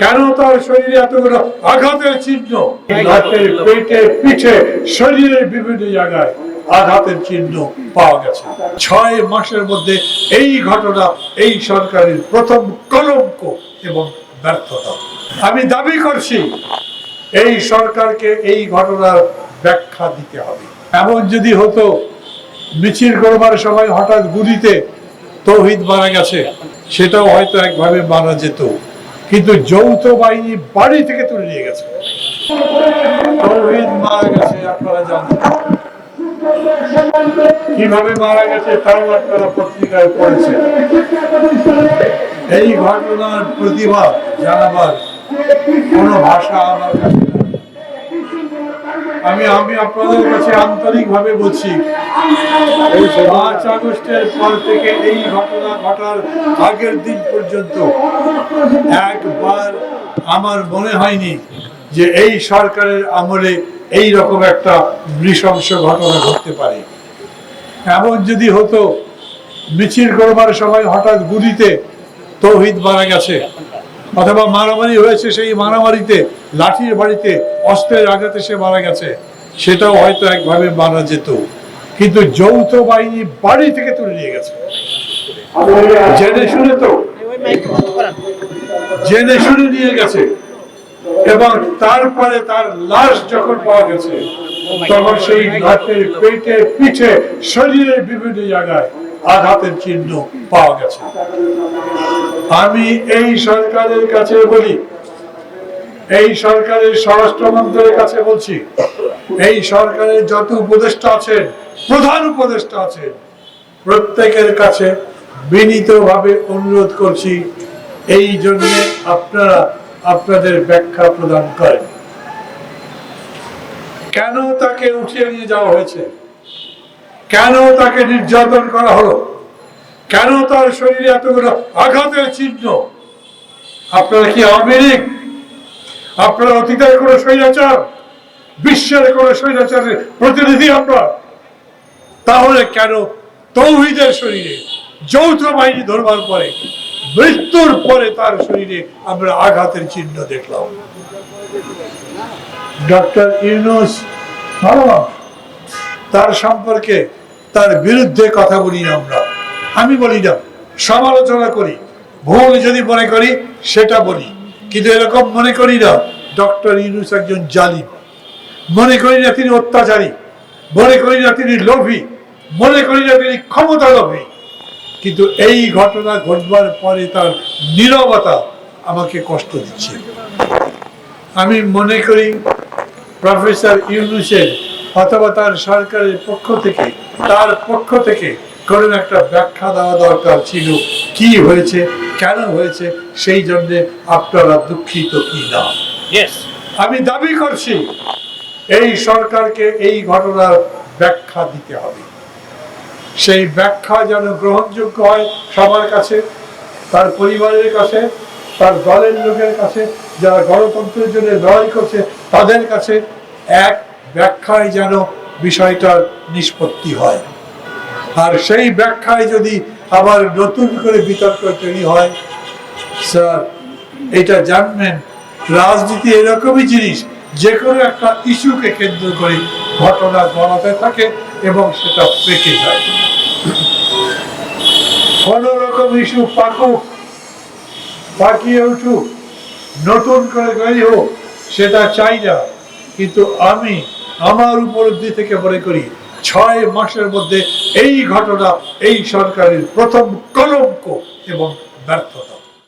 কেন তার শরীরে এতগুলো আঘাতের চিহ্ন? হাতে পেটে পিঠে শরীরের বিভিন্ন জায়গায় আঘাতের চিহ্ন পাওয়া গেছে। ছয় মাসের মধ্যে এই ঘটনা এই সরকারের প্রথম কলঙ্ক এবং ব্যর্থতা। আমি দাবি করছি এই সরকারকে এই ঘটনার ব্যাখ্যা দিতে হবে। এমন যদি হতো মিছিল করবার সময় হঠাৎ গুলিতে তৌহিদ মারা গেছে সেটাও হয়তো একভাবে মারা যেত। কিন্তু যৌথ বাহিনী বাড়ি থেকে তুলে নিয়ে গেছে। মারা গেছে, আপনারা জানেন। কীভাবে মারা গেছে তাও আপনারা পত্রিকায় পড়েছে এই ঘটনার প্রতিবাদ জানাবার কোনো ভাষা আমার কাছে। আমি আমি আপনাদের কাছে আন্তরিক ভাবে বলছি এই পাঁচ আগস্টের পর থেকে এই ঘটনা ঘটার আগের দিন পর্যন্ত একবার আমার মনে হয়নি যে এই সরকারের আমলে এই রকম একটা নৃশংস ঘটনা ঘটতে পারে। এমন যদি হতো, মিছিল করবার সময় হঠাৎ গুলিতে তৌহিদ মারা গেছে। অথবা মারামারি হয়েছে সেই মারামারিতে, লাঠির বাড়িতে অস্ত্রের আঘাতে সে মারা গেছে। সেটাও হয়তো একভাবে মারা যেত। কিন্তু যৌথ বাহিনী বাড়ি থেকে তুলে নিয়ে গেছে। জেনে শুনে তো? জেনে শুনে নিয়ে গেছে। এবং তারপরে তার লাশ যখন পাওয়া গেছে, তখন সেই লাশের পেটে পিঠে শরীরের বিভিন্ন জায়গায় আঘাতের চিহ্ন পাওয়া গেছে। আমি এই সরকারের কাছে বলি, এই সরকারের স্বরাষ্ট্রমন্ত্রীর কাছে বলছি, এই সরকারের যত উপদেষ্টা আছেন, প্রধান উপদেষ্টা আছেন, প্রত্যেকের কাছে বিনীতভাবে অনুরোধ করছি, এই জন্য আপনারা আপনাদের ব্যাখ্যা প্রদান করেন। কেন তাকে উঠিয়ে নিয়ে যাওয়া হয়েছে? কেন তাকে নির্যাতন করা হলো? কেন তার শরীরে এতগুলো আঘাতের চিহ্ন? আপনারা কি আওয়ামী লীগ? আপনারা অতীতের কোন স্বৈরাচার? বিশ্বের কোন স্বৈরাচারের প্রতিনিধি আপনার? তাহলে কেন তৌহিদের শরীরে যৌথ বাহিনী ধরবার পরে, মৃত্যুর পরে তার শরীরে আমরা আঘাতের চিহ্ন দেখলাম? ডক্টর ইউনুস ভালো তার সম্পর্কে তার বিরুদ্ধে কথা বলি না আমরা। আমি বলি না, সমালোচনা করি। ভুল যদি মনে করি, সেটা বলি। কিন্তু এরকম মনে করি না, ডক্টর ইউনুস একজন জালিম। মনে করি না তিনি অত্যাচারী। মনে করি না তিনি লোভী। মনে করি না তিনি ক্ষমতা লোভী কিন্তু এই ঘটনা ঘটবার পরে তার নীরবতা আমাকে কষ্ট দিচ্ছে। আমি মনে করি, প্রফেসর ইউনুসের অথবা তার সরকারের পক্ষ থেকে তার পক্ষ থেকে কোনো একটা ব্যাখ্যা দেওয়া দরকার ছিল। কি হয়েছে? কেন হয়েছে? সেই জন্য আপনারা দুঃখিত কি না? আমি দাবি করছি এই সরকারকে এই ঘটনার ব্যাখ্যা দিতে হবে। সেই ব্যাখ্যা যেন গ্রহণযোগ্য হয় সবার কাছে তার পরিবারের কাছে তার দলের লোকের কাছে যারা গণতন্ত্রের জন্য লড়াই করছে তাদের কাছে এক ব্যাখ্যায় যেন বিষয়টার নিষ্পত্তি হয়। আর সেই ব্যাখ্যায় যদি আবার নতুন করে বিতর্ক তৈরি হয়, স্যার, এটা জানবেন, রাজনীতি এরকমই জিনিস যে কোনো একটা ইস্যুকে কেন্দ্র করে ঘটনা গড়াতে থাকে এবং সেটা পেকে যায়। কোনো রকম ইস্যু পাকুক, পাকিয়ে উঠুক, নতুন করে তৈরি হোক, সেটা চাই না। কিন্তু আমি আমার উপলব্ধি থেকে মনে করি, ছয় মাসের মধ্যে এই ঘটনা এই সরকারের প্রথম কলঙ্ক এবং ব্যর্থতা।